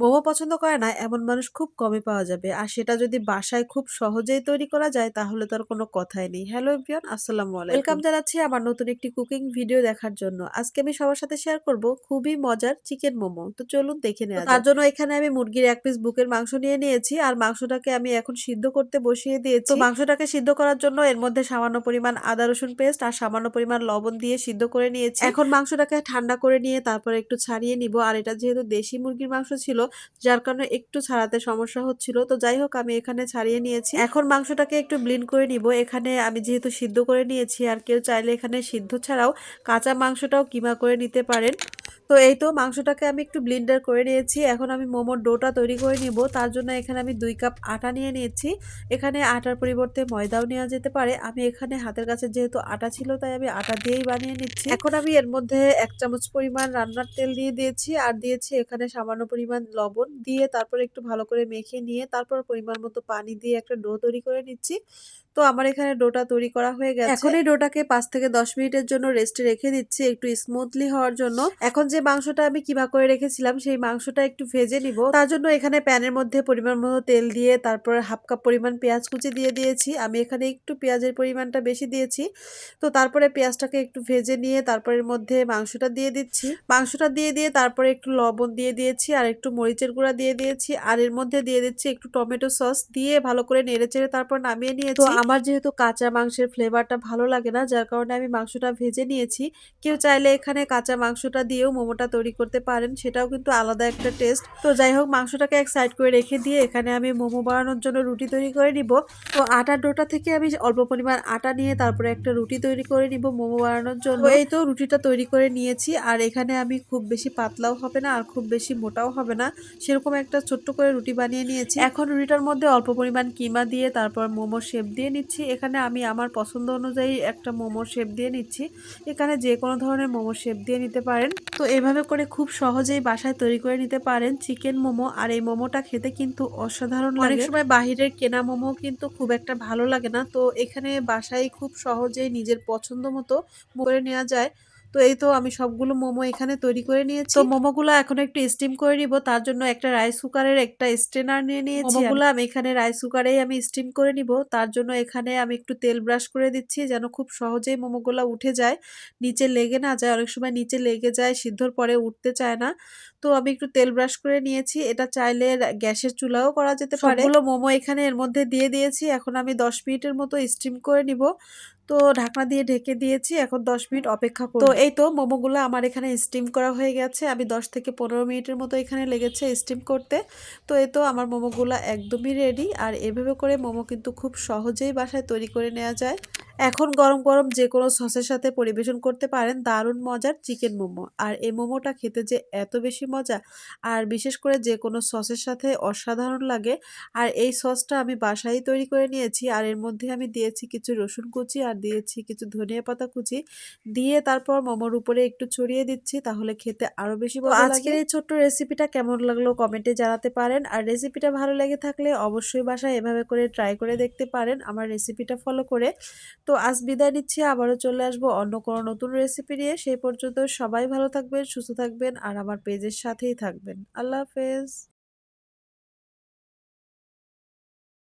মোমো পছন্দ করে না এমন মানুষ খুব কমই পাওয়া যাবে। আর সেটা যদি বাসায় খুব সহজেই তৈরি করা যায় তাহলে তো আর কোনো কথাই নেই। হ্যালো এভরিওয়ান আসসালামু আলাইকুম। ওয়েলকাম জানাচ্ছি আমার নতুন একটি কুকিং ভিডিও দেখার জন্য। আজকে আমি সবার সাথে শেয়ার করব খুবই মজার চিকেন মোমো। তো চলুন দেখে নেওয়া যাক। তার জন্য এখানে আমি মুরগির এক পিস বুকের মাংস নিয়ে নিয়েছি আর মাংসটাকে আমি এখন সিদ্ধ করতে বসিয়ে দিয়েছি। তো মাংসটাকে সিদ্ধ করার জন্য এর মধ্যে সামান্য পরিমাণ আদা রসুন পেস্ট আর সামান্য পরিমাণ লবণ দিয়ে সিদ্ধ করে নিয়েছি। এখন মাংসটাকে ঠান্ডা করে নিয়ে তারপরে একটু ছাড়িয়ে নিব আর এটা যেহেতু দেশি মুরগির মাংস ছিল যার কারণে একটু ছাড়াতে সমস্যা হচ্ছিল। তো যাই হোক, আমি এখানে ছাড়িয়ে নিয়েছি। এখন মাংসটাকে একটু ব্লিন করে নিব। এখানে আমি যেহেতু সিদ্ধ করে নিয়েছি, আর কেউ চাইলে এখানে সিদ্ধ ছাড়াও কাঁচা মাংসটাও কিমা করে নিতে পারেন। তো এই তো মাংসটাকে আমি একটু ব্লিন্ডার করে নিয়েছি। এখন আমি মোমোর ডোটা তৈরি করে নিব। তার জন্য এখানে আমি দুই কাপ আটা নিয়ে নিয়েছি। এখানে আটার পরিবর্তে ময়দাও নেওয়া যেতে পারে। আমি এখানে হাতের কাছে যেহেতু আটা ছিল, তাই আমি আটা দিয়েই বানিয়ে নিচ্ছি। এখন আমি এর মধ্যে এক চামচ পরিমাণ রান্নার তেল দিয়ে দিয়েছি আর দিয়েছি এখানে সামান্য পরিমাণ লবণ দিয়ে তারপর একটু ভালো করে মেখে নিয়ে তারপর পরিমাণ মতো পানি দিয়ে একটা ডো তৈরি করে নিচ্ছি। তো আমার এখানে ডোটা তৈরি করা হয়ে গেছে। এখন এই ডোটাকে পাঁচ থেকে দশ মিনিটের জন্য রেস্টে রেখে দিচ্ছি একটু স্মুথলি হওয়ার জন্য। এখন যে মাংসটা আমি কিমা করে রেখেছিলাম সেই মাংসটা একটু ভেজে নিব। তার জন্য এখানে প্যানের মধ্যে পরিমাণ মতো তেল দিয়ে তারপর হাফ কাপ পরিমাণ পেঁয়াজ কুচি দিয়ে দিয়েছি। আমি এখানে একটু পেঁয়াজের পরিমাণটা বেশি দিয়েছি। তো তারপরে পেঁয়াজটাকে একটু ভেজে নিয়ে তারপরের মধ্যে মাংসটা দিয়ে দিচ্ছি। মাংসটা দিয়ে দিয়ে তারপরে একটু লবণ দিয়ে দিয়েছি আর একটু মরিচের গুঁড়া দিয়ে দিয়েছি। আর এর মধ্যে দিয়ে দিচ্ছি একটু টমেটো সস দিয়ে ভালো করে নেড়ে চেড়ে তারপর নামিয়ে নিয়েছি। আমার যেহেতু কাঁচা মাংসের ফ্লেভারটা ভালো লাগে না, যার কারণে আমি মাংসটা ভেজে নিয়েছি। কেউ চাইলে এখানে কাঁচা মাংসটা দিয়েও মোমোটা তৈরি করতে পারেন, সেটাও কিন্তু আলাদা একটা টেস্ট তো যাই হোক, মাংসটাকে এক সাইড করে রেখে দিয়ে এখানে আমি মোমো বানানোর জন্য রুটি তৈরি করে নিব। তো আটার ডোটা থেকে আমি অল্প পরিমাণ আটা নিয়ে তারপরে একটা রুটি তৈরি করে নিব মোমো বানানোর জন্য। এই তো রুটিটা তৈরি করে নিয়েছি, আর এখানে আমি খুব বেশি পাতলাও হবে না, আর খুব বেশি মোটাও হবে না। সেরকম একটা ছোট্ট করে রুটি বানিয়ে নিয়েছি। এখন রুটিটার মধ্যে অল্প পরিমাণ কিমা দিয়ে, তারপর মোমো শেপ দিয়ে নিচ্ছি। এখানে আমি আমার পছন্দ অনুযায়ী একটা মোমোর শেপ দিয়ে নিচ্ছি। এখানে যে কোনো ধরনের মোমো শেপ দিয়ে নিতে পারেন। তো এভাবে করে খুব সহজেই বাসায় তৈরি করে নিতে পারেন চিকেন মোমো। আর এই মোমোটা খেতে কিন্তু অসাধারণ অনেক সময় বাহিরের কেনা মোমো কিন্তু খুব একটা ভালো লাগে না। তো এখানে বাসায় খুব সহজেই নিজের পছন্দ মতো করে নেওয়া যায়। তো এই তো আমি সবগুলো মোমো এখানে তৈরি করে নিয়েছি। তো মোমোগুলো এখন একটু স্টিম করে নিব তার জন্য একটা রাইস কুকারের একটা স্ট্রেনার নিয়ে নিয়েছি। মোমোগুলো আমি এখানে রাইস কুকারেই আমি স্টিম করে নিব তার জন্য এখানে আমি একটু তেল ব্রাশ করে দিচ্ছি যেন খুব সহজেই মোমোগুলো উঠে যায়। নিচে লেগে না যায় অনেক সময় নিচে লেগে যায় সিদ্ধর পরে উঠতে চায় না। তো আমি একটু তেল ব্রাশ করে নিয়েছি এটা চাইলে গ্যাসের চুলাও করা যেতে পারে। সবগুলো মোমো এখানে এর মধ্যে দিয়ে দিয়েছি এখন আমি দশ মিনিটের মতো স্টিম করে নিব। তো ঢাকনা দিয়ে ঢেকে দিয়েছি এখন দশ মিনিট অপেক্ষা করব। তো এই তো মোমোগুলো আমার এখানে স্টিম করা হয়ে গেছে। আমি দশ থেকে পনেরো মিনিটের মতো এখানে লেগেছে স্টিম করতে। তো এই তো আমার মোমোগুলো একদমই রেডি আর এভাবে করে মোমো কিন্তু খুব সহজেই বাসায় তৈরি করে নেওয়া যায়। এখন গরম গরম যে কোনো সসের সাথে পরিবেশন করতে পারেন দারুণ মজার চিকেন মোমো। আর এই মোমোটা খেতে যে এত বেশি মজা আর বিশেষ করে যে কোনো সসের সাথে অসাধারণ লাগে। আর এই সসটা আমি বাসায় তৈরি করে নিয়েছি আর এর মধ্যে আমি দিয়েছি কিছু রসুন কুচি আর দিয়েছি কিছু ধনিয়া পাতা কুচি। দিয়ে তারপর মোমোর উপরে একটু ছড়িয়ে দিচ্ছি তাহলে খেতে আরও বেশি ভালো আজকের এই ছোট্ট রেসিপিটা কেমন লাগল কমেন্টে জানাতে পারেন। আর রেসিপিটা ভালো লেগে থাকলে অবশ্যই বাসায় এভাবে করে ট্রাই করে দেখতে পারেন আমার রেসিপিটা ফলো করে। তো আজ বিদায় নিচ্ছি, আবারও চলে আসব অন্য কোনো নতুন রেসিপি নিয়ে। সেই পর্যন্ত সবাই ভালো থাকবেন, সুস্থ থাকবেন, আর আমার পেজের সাথেই থাকবেন। আল্লাহ হাফেজ।